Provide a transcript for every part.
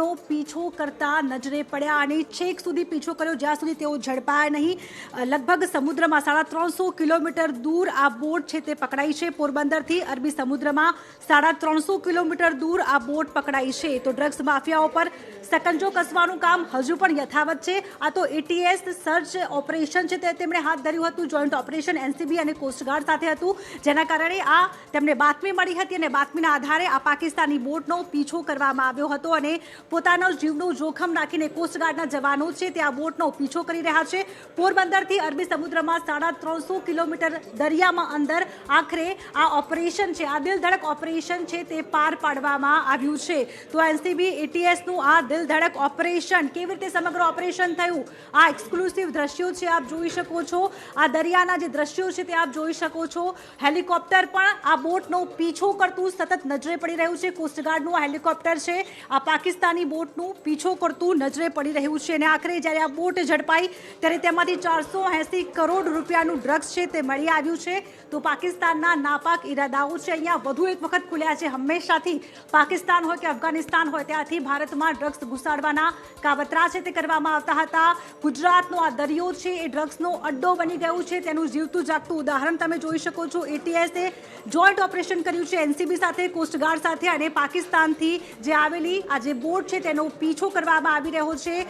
બોટનો પીછો કરતા નજરે પડ્યા અને છેક સુધી પીછો કર્યો. જ્યાં સુધી તેઓ ઝડપાયા નહીં લગભગ સમુદ્રમાં સાડા ત્રણસો કિલોમીટર દૂર આ બોટ છે તે પકડાઈ છે. પોરબંદરથી અરબી સમુદ્રમાં સાડા ત્રણસો કિલોમીટર દૂર આ બોટ પકડાઈ છે. તો ડ્રગ્સ માફિયાઓ પર સકંજો કસવાનું કામ હજુ પણ યથાવત છે. આ તો એટીએસ સર્ચ ઓપરેશન છે તે તેમણે હાથ ધર્યું હતું. જોઈન્ટ ઓપરેશન એનસીબી અને કોસ્ટગાર્ડ સાથે હતું. જેના કારણે આ તેમને બાતમી મળી હતી અને બાતમીના આધારે આ પાકિસ્તાની બોટનો પીછો કરવામાં આવ્યો હતો અને પોતાનો જીવનું જોખમ રાખીને કોસ્ટગાર્ડના જવાનો છે. તે આ બોટનો પીછો કરી રહ્યા છે. પોરબંદરથી અરબી સમુદ્રમાં સાડા ત્રણસો કિલોમીટર દરિયામાં અંદર આખરે આ ઓપરેશન છે, આ દિલધડક ઓપરેશન છે તે પાર પાડવામાં આવ્યું છે. તો એનસીબી, એટીએસનું આ દિલધડક ઓપરેશન કેવી રીતે સમગ્ર ઓપરેશન થયું? આ એક્સક્લુસિવ દ્રશ્યો છે, આપ જોઈ શકો છો. આ દરિયાના જે દ્રશ્યો છે તે આપ જોઈ શકો છો. હેલિકોપ્ટર પણ આ બોટનો પીછો કરતું સતત નજરે પડી રહ્યું છે. કોસ્ટગાર્ડનું આ હેલિકોપ્ટર છે. આ પાકિસ્તાની બોટનું પીછો કરતું નજરે પડી રહ્યું છે. અને આખરે જ્યારે આ બોટ ઝડપાઈ, ત્યારે તેમાંથી ચારસો એંસી કરોડ રૂપિયાનું ડ્રગ્સ છે તે મળી આવ્યું છે. તો પાકિસ્તાનના નાપાક ઈરાદાઓ છે. અહીંયા વધુ એક વખત ખુલ્યા છે. હંમેશાથી પાકિસ્તાન હોય કે અફઘાનિસ્તાન હોય, ત્યાંથી ભારતમાં ડ્રગ્સ ઘુસાડવાના કાવતરા છે તે કરવામાં આવતા હતા. ગુજરાતનો આ દરિયો છે એ ડ્રગ્સનો અડ્ડો બની ગયું છે. તેનું જીવતું જાગતું ઉદાહરણ તમે જોઈ શકો છો. એટીએસે જોઈન્ટ ઓપરેશન કર્યું છે. એનસીબી સાથે કોસ્ટગાર્ડ સાથે અને પાકિસ્તાનથી જે આવેલી આ જે બોટ છે, તેનો પીછો કરવામાં આવી રહ્યો છે.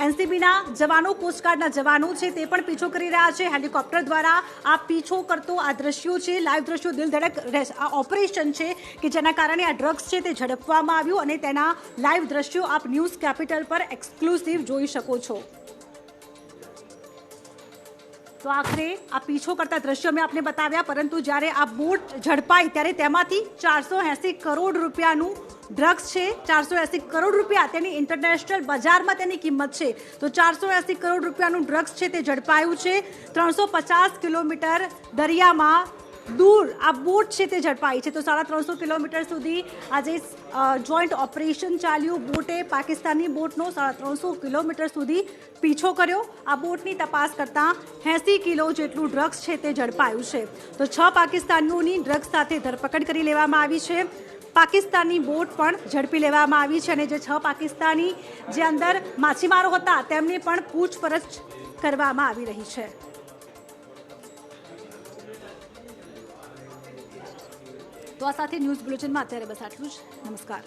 એનસીબીના જવાનો, કોસ્ટગાર્ડના જવાનો છે, તે પણ પીછો કરી રહ્યા છે. હેલિકોપ્ટર દ્વારા આ પીછો કરતો આ દ્રશ્યો છે. લાઈવ દ્રશ્યો દિલ ધડક રહેશ- આ ઓપરેશન છે કે જેના કારણે આ ડ્રગ્સ છે તે ઝડપવામાં આવ્યું અને તેના લાઈવ દ્રશ્યો આપ ન્યૂઝ કેપિટલ પર એક્સક્લુસિવ જોઈ શકો છો. તો આખરે આ પીછો કરતા દ્રશ્યો મેં આપને બતાવ્યા, પરંતુ જ્યારે આ બોટ ઝડપાઈ ત્યારે તેમાંથી ચારસો કરોડ રૂપિયાનું ડ્રગ્સ છે, ચારસો એંસી કરોડ રૂપિયા તેની ઇન્ટરનેશનલ બજારમાં તેની કિંમત છે. તો ચારસો એંસી કરોડ રૂપિયાનું ડ્રગ્સ છે તે ઝડપાયું છે. ત્રણસો પચાસ કિલોમીટર દરિયામાં દૂર આ બોટ છે તે ઝડપાઈ છે. તો સાડા ત્રણસો કિલોમીટર સુધી આજે જોઈન્ટ ઓપરેશન ચાલ્યું. બોટે પાકિસ્તાની બોટનો સાડા ત્રણસો કિલોમીટર સુધી પીછો કર્યો. આ બોટની તપાસ કરતાં એંસી કિલો જેટલું ડ્રગ્સ છે તે ઝડપાયું છે. તો છ પાકિસ્તાનીઓની ડ્રગ્સ સાથે ધરપકડ કરી લેવામાં આવી છે. પાકિસ્તાનની બોટ પણ ઝડપી લેવામાં આવી છે અને જે છ પાકિસ્તાની જે અંદર માછીમારો હતા, તેમની પણ પૂછપરછ કરવામાં આવી રહી છે. તો આ સાથે ન્યૂઝ બુલેટિનમાં અત્યારે બસ આટલું જ. નમસ્કાર.